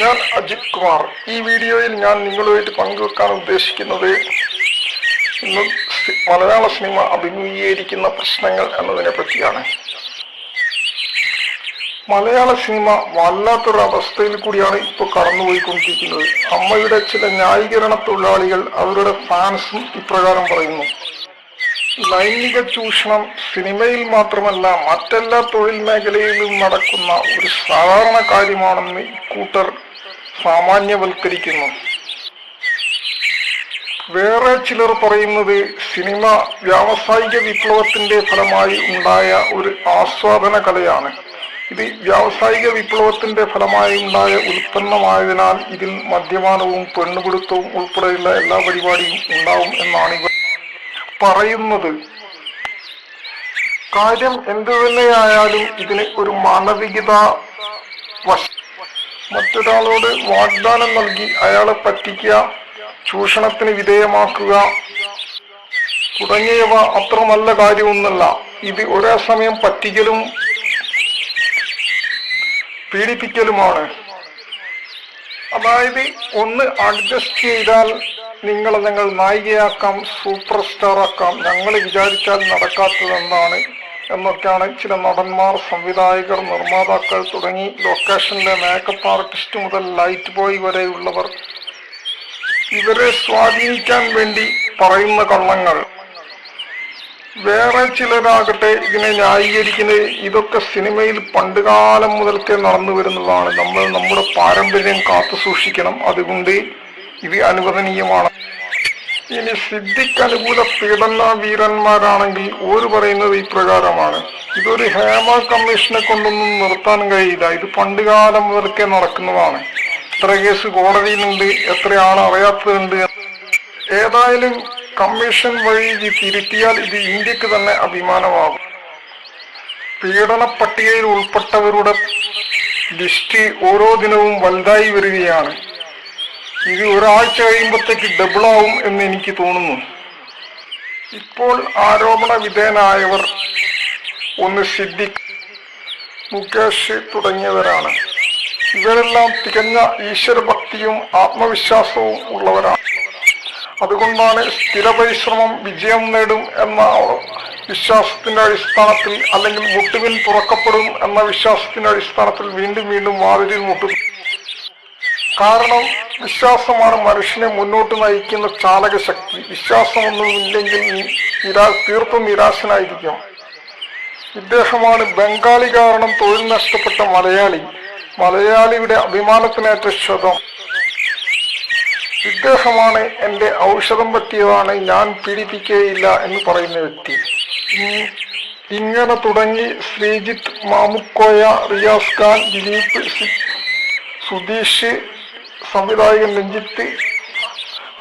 ഞാൻ അജിത് കുമാർ. ഈ വീഡിയോയിൽ ഞാൻ നിങ്ങളുമായിട്ട് പങ്കുവെക്കാൻ ഉദ്ദേശിക്കുന്നത് ഇന്ന് മലയാള സിനിമ അഭിമുഖീകരിക്കുന്ന പ്രശ്നങ്ങൾ എന്നതിനെ പറ്റിയാണ്. മലയാള സിനിമ വല്ലാത്തൊരു അവസ്ഥയിൽ കൂടിയാണ് ഇപ്പോൾ കടന്നുപോയിക്കൊണ്ടിരിക്കുന്നത്. അമ്മയുടെ ചില ന്യായീകരണ തൊഴിലാളികൾ അവരുടെ ഫാൻസും ഇപ്രകാരം പറയുന്നു. ലൈംഗിക ചൂഷണം സിനിമയിൽ മാത്രമല്ല മറ്റെല്ലാ തൊഴിൽ മേഖലയിലും നടക്കുന്ന ഒരു സാധാരണ കാര്യമാണെന്ന് ഇക്കൂട്ടർ സാമാന്യവൽക്കരിക്കുന്നു. വേറെ ചിലർ പറയുന്നത് സിനിമ വ്യാവസായിക വിപ്ലവത്തിന്റെ ഫലമായി ഉണ്ടായ ഒരു ആസ്വാദന കലയാണ്. ഇത് വ്യാവസായിക വിപ്ലവത്തിന്റെ ഫലമായി ഉണ്ടായ ഉൽപ്പന്നമായതിനാൽ ഇതിൽ മദ്യപാനവും പെണ്ണുപിടുത്തവും ഉൾപ്പെടെയുള്ള എല്ലാ പരിപാടിയും ഉണ്ടാവും എന്നാണ് ഇവർ പറയുന്നത്. കാര്യം എന്തു തന്നെയായാലും ഇതിന് ഒരു മാനവികത വശ മറ്റൊരാളോട് വാഗ്ദാനം നൽകി അയാളെ പറ്റിക്കുക ചൂഷണത്തിന് വിധേയമാക്കുക തുടങ്ങിയവ അത്ര നല്ല കാര്യമൊന്നല്ല ഇത് ഒരേ സമയം പറ്റിക്കലും പീഡിപ്പിക്കലുമാണ്. അതായത് ഒന്ന് അഡ്ജസ്റ്റ് ചെയ്താൽ നിങ്ങളെ ഞങ്ങൾ നായികയാക്കാം സൂപ്പർ സ്റ്റാർ ആക്കാം. ഞങ്ങൾ വിചാരിച്ചാൽ നടക്കാത്തതെന്താണ് എന്നൊക്കെയാണ് ചില നടന്മാർ സംവിധായകർ നിർമ്മാതാക്കൾ തുടങ്ങി ലൊക്കേഷനിലെ മേക്കപ്പ് ആർട്ടിസ്റ്റ് മുതൽ ലൈറ്റ് ബോയ് വരെയുള്ളവർ. ഇവരെ സ്വാധീനിക്കാൻ വേണ്ടി പറയുന്ന കള്ളങ്ങൾ. വേറെ ചിലരാകട്ടെ ഇതിനെ ന്യായീകരിക്കുന്നത് ഇതൊക്കെ സിനിമയിൽ പണ്ടുകാലം മുതൽക്കേ നടന്നു വരുന്നതാണ്. നമ്മൾ നമ്മുടെ പാരമ്പര്യം കാത്തു സൂക്ഷിക്കണം അതുകൊണ്ട് ഇത് അനുവദനീയമാണ്. ഇനി സിദ്ധിക്ക് അനുകൂല പീഡന വീരന്മാരാണെങ്കിൽ ഓര് പറയുന്നത് ഇപ്രകാരമാണ്. ഇതൊരു ഹേമ കമ്മീഷനെ കൊണ്ടൊന്നും നിർത്താൻ കഴിയില്ല. ഇത് പണ്ട് കാലം മുതൽക്കേ നടക്കുന്നതാണ്. എത്ര കേസ് കോടതിയിലുണ്ട്. എത്രയാണ് അറിയാത്തതുണ്ട്? ഏതായാലും കമ്മീഷൻ വഴി തിരുത്തിയാൽ ഇത് ഇന്ത്യയ്ക്ക് തന്നെ അഭിമാനമാകും. പീഡന പട്ടികയിൽ ഉൾപ്പെട്ടവരുടെ ലിസ്റ്റ് ഓരോ ദിനവും വലുതായി വരികയാണ്. ഇത് ഒരാഴ്ച കഴിയുമ്പോഴത്തേക്ക് ഡബിളാവും എന്ന് എനിക്ക് തോന്നുന്നു. ഇപ്പോൾ ആരോപണ വിധേയനായവർ ഒന്ന് സിദ്ദിഖ് മുകേഷ് തുടങ്ങിയവരാണ്. ഇവരെല്ലാം തികഞ്ഞ ഈശ്വരഭക്തിയും ആത്മവിശ്വാസവും ഉള്ളവരാണ്. അതുകൊണ്ടാണ് സ്ഥിര പരിശ്രമം വിജയം നേടും എന്ന വിശ്വാസത്തിന്റെ അടിസ്ഥാനത്തിൽ അല്ലെങ്കിൽ മുട്ടുവിൻ തുറക്കപ്പെടും എന്ന വിശ്വാസത്തിന്റെ അടിസ്ഥാനത്തിൽ വീണ്ടും വീണ്ടും വാതിലിൽ മുട്ടുന്നു കാരണം വിശ്വാസമാണ് മനുഷ്യനെ മുന്നോട്ട് നയിക്കുന്ന ചാലക ശക്തി വിശ്വാസമൊന്നുമില്ലെങ്കിൽ നിരാ തീർത്തും നിരാശനായിരിക്കും. ഇദ്ദേഹമാണ് ബംഗാളി കാരണം തൊഴിൽ നഷ്ടപ്പെട്ട മലയാളി. മലയാളിയുടെ അഭിമാനത്തിനേറ്റ ക്ഷതം ഇദ്ദേഹമാണ് എന്റെ ഔഷധം പറ്റിയതാണ് ഞാൻ പീഡിപ്പിക്കുകയില്ല എന്ന് പറയുന്ന വ്യക്തി. ഇങ്ങനെ തുടങ്ങി ശ്രീജിത്ത് മാമുക്കോയ റിയാസ് ഖാൻ ദിലീപ് സുധീഷ് സംവിധായകൻ രഞ്ജിത്ത്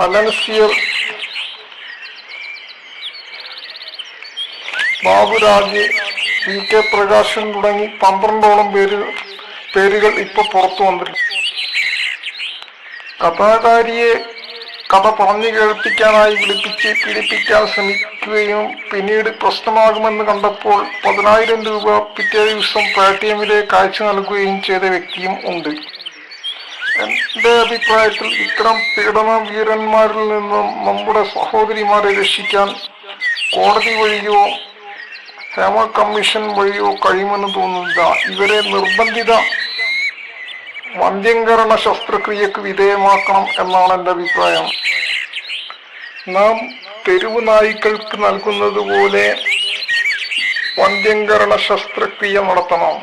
അലൻസിയർ ബാബുരാജ് വി കെ പ്രകാശൻ തുടങ്ങി പന്ത്രണ്ടോളം പേര് പേരുകൾ ഇപ്പൊ പുറത്തു വന്നിട്ടുണ്ട്. കഥാകാരിയെ കഥ പറഞ്ഞു കേൾപ്പിക്കാനായി വിളിപ്പിച്ച് പീഡിപ്പിക്കാൻ ശ്രമിക്കുകയും പിന്നീട് പ്രശ്നമാകുമെന്ന് കണ്ടപ്പോൾ പതിനായിരം രൂപ പിറ്റേ ദിവസം പേടിഎമ്മിലേക്ക് അയച്ചു നൽകുകയും ചെയ്ത വ്യക്തിയും ഉണ്ട്. എന്റെ അഭിപ്രായത്തിൽ ഇത്തരം പീഡന വീരന്മാരിൽ നിന്നും നമ്മുടെ സഹോദരിമാരെ രക്ഷിക്കാൻ കോടതി വഴിയോ ഹേമ കമ്മീഷൻ വഴിയോ കഴിയുമെന്ന് തോന്നുന്നില്ല. ഇവരെ നിർബന്ധിത വന്ധ്യംകരണ ശസ്ത്രക്രിയക്ക് വിധേയമാക്കണം എന്നാണ് എന്റെ അഭിപ്രായം. നാം തെരുവ് നായ്ക്കൾക്ക് നൽകുന്നത് പോലെ വന്ധ്യംകരണ ശസ്ത്രക്രിയ നടത്തണം.